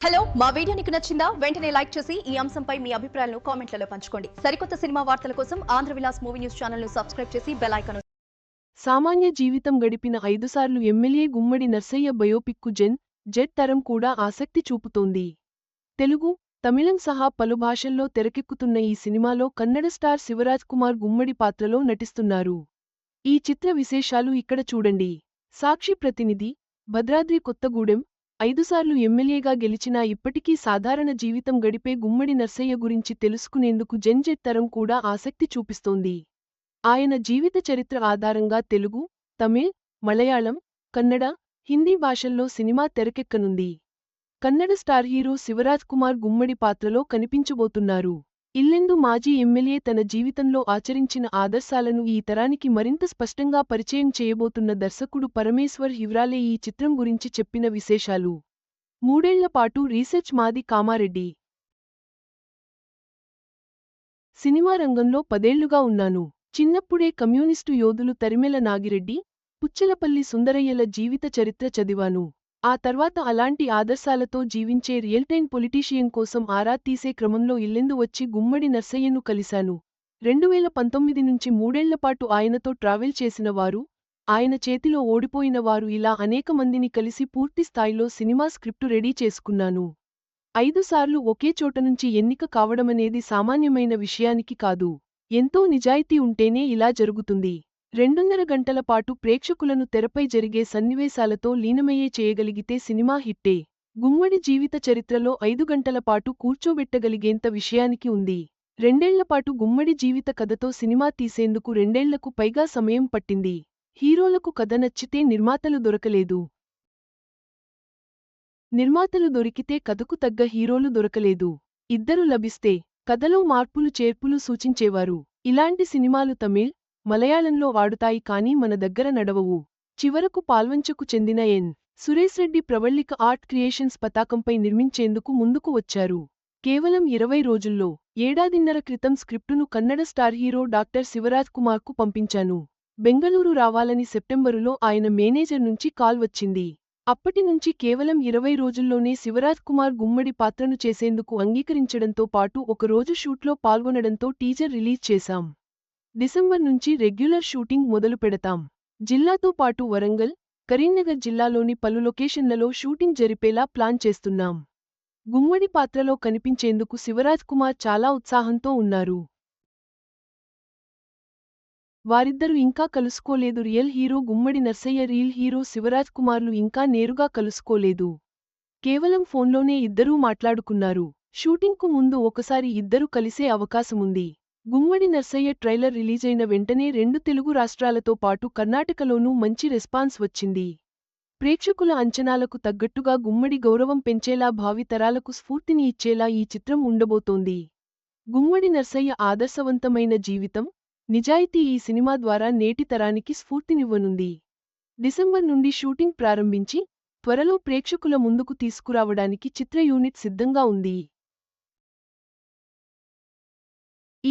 Hello మా video నీకు నచ్చిందా? వెంటనే లైక్ చేసి ఈ అంశంపై మీ అభిప్రాయాలను కామెంట్లలో పంచుకోండి. సరికొత్త సినిమా వార్తల కోసం ఆంధ్ర విలాస్ మూవీ న్యూస్ ఛానల్ను సబ్స్క్రైబ్ చేసి బెల్ సామాన్య జీవితం గడిపిన ఐదుసార్లు ఎమ్మెల్యే గుమ్మడి నర్సయ్య బయోపిక్కు జెన్ జెడ్ తరం కూడా ఆసక్తి చూపుతోంది. తెలుగు తమిళం సహా పలు భాషల్లో తెరకెక్కుతున్న ఈ సినిమాలో కన్నడ స్టార్ శివరాజ్ కుమార్ గుమ్మడి పాత్రలో నటిస్తున్నారు. ఈ చిత్ర విశేషాలు ఇక్కడ చూడండి. సాక్షి ప్రతినిధి భద్రాద్రి కొత్తగూడెం ఐదుసార్లు ఎమ్మెల్యేగా గెలిచినా ఇప్పటికీ సాధారణ జీవితం గడిపే గుమ్మడి నర్సయ్య గురించి తెలుసుకునేందుకు జంజెత్తరం తరం కూడా ఆసక్తి చూపిస్తోంది. ఆయన జీవిత చరిత్ర ఆధారంగా తెలుగు తమిళ్ మలయాళం కన్నడ హిందీ భాషల్లో సినిమా తెరకెక్కనుంది. కన్నడ స్టార్ హీరో శివరాజ్ కుమార్ గుమ్మడి పాత్రలో కనిపించబోతున్నారు. ఇల్లెందు మాజీ ఎమ్మెల్యే తన జీవితంలో ఆచరించిన ఆదర్శాలను ఈ తరానికి మరింత స్పష్టంగా పరిచయం చేయబోతున్న దర్శకుడు పరమేశ్వర్ హివ్రాలే ఈ చిత్రం గురించి చెప్పిన విశేషాలు. మూడేళ్ళపాటు రీసెర్చ్ మాది కామారెడ్డి. సినిమా రంగంలో పదేళ్ళుగా ఉన్నాను. చిన్నప్పుడే కమ్యూనిస్టు యోధులు తరిమెల నాగిరెడ్డి పుచ్చలపల్లి సుందరయ్యల జీవిత చరిత్ర చదివాను. ఆ తర్వాత అలాంటి ఆదర్శాలతో జీవించే రియల్ టైం పొలిటీషియన్ కోసం ఆరా తీసే క్రమంలో ఇల్లెందు వచ్చి గుమ్మడి నర్సయ్యను కలిశాను. రెండువేల పంతొమ్మిది నుంచి మూడేళ్ళపాటు ఆయనతో ట్రావెల్ చేసిన వారు ఆయన చేతిలో ఓడిపోయిన వారు ఇలా అనేక మందిని కలిసి పూర్తి స్థాయిలో సినిమా స్క్రిప్టు రెడీ చేసుకున్నాను. ఐదుసార్లు ఒకే చోట నుంచి ఎన్నిక కావడమనేది సామాన్యమైన విషయానికి కాదు. ఎంతో నిజాయితీ ఉంటేనే ఇలా జరుగుతుంది. రెండున్నర గంటల పాటు ప్రేక్షకులను తెరపై జరిగే సన్నివేశాలతో లీనమయ్యే చేయగలిగితే సినిమా హిట్టే. గుమ్మడి జీవిత చరిత్రలో ఐదు గంటల పాటు కూర్చోబెట్టగలిగేంత విషయానికి ఉంది. రెండేళ్ళపాటు గుమ్మడి జీవిత కథతో సినిమా తీసేందుకు రెండేళ్ళకు పైగా సమయం పట్టింది. హీరోలకు కథ నచ్చితే నిర్మాతలు దొరకలేదు. నిర్మాతలు దొరికితే కథకు తగ్గ హీరోలు దొరకలేదు. ఇద్దరు లభిస్తే కథలో మార్పులు చేర్పులు సూచించేవారు. ఇలాంటి సినిమాలు తమిళ్ మలయాళంలో వాడుతాయి కానీ మన దగ్గర నడవవు. చివరకు పాల్వంచకు చెందిన N. Suresh Reddy art creations పతాకంపై నిర్మించేందుకు ముందుకు వచ్చారు. కేవలం ఇరవై రోజుల్లో ఏడాదిన్నర క్రితం స్క్రిప్టును Kannada star hero doctor Shivaraj కుమార్కు పంపించాను. బెంగళూరు రావాలని సెప్టెంబరులో ఆయన మేనేజర్ నుంచి కాల్ వచ్చింది. అప్పటి నుంచి కేవలం ఇరవై రోజుల్లోనే శివరాజ్ కుమార్ గుమ్మడి పాత్రను చేసేందుకు అంగీకరించడంతో పాటు ఒకరోజు షూట్లో పాల్గొనడంతో టీజర్ రిలీజ్ చేశాం. డిసెంబర్ నుంచి రెగ్యులర్ షూటింగ్ మొదలు పెడతాం. జిల్లాతో పాటు వరంగల్ కరీంనగర్ జిల్లాలోని పలు లొకేషన్లలో షూటింగ్ జరిపేలా ప్లాన్ చేస్తున్నాం. గుమ్మడి పాత్రలో కనిపించేందుకు శివరాజ్ కుమార్ చాలా ఉత్సాహంతో ఉన్నారు. వారిద్దరూ ఇంకా కలుసుకోలేదు. Real hero Gummadi Narsaiah real hero Shivaraj కుమార్లు ఇంకా నేరుగా కలుసుకోలేదు. కేవలం ఫోన్లోనే ఇద్దరూ మాట్లాడుకున్నారు. షూటింగ్కు ముందు ఒకసారి ఇద్దరు కలిసే అవకాశముంది. గుమ్మడి నర్సయ్య ట్రైలర్ రిలీజైన వెంటనే రెండు తెలుగు రాష్ట్రాలతో పాటు కర్ణాటకలోనూ మంచి రెస్పాన్స్ వచ్చింది. ప్రేక్షకుల అంచనాలకు తగ్గట్టుగా గుమ్మడి గౌరవం పెంచేలా భావితరాలకు స్ఫూర్తిని ఇచ్చేలా ఈ చిత్రం ఉండబోతోంది. గుమ్మడి నర్సయ్య ఆదర్శవంతమైన జీవితం నిజాయితీ ఈ సినిమా ద్వారా నేటి తరానికి స్ఫూర్తినివ్వనుంది. డిసెంబర్ నుండి షూటింగ్ ప్రారంభించి త్వరలో ప్రేక్షకుల ముందుకు తీసుకురావడానికి చిత్ర యూనిట్ సిద్ధంగా ఉంది.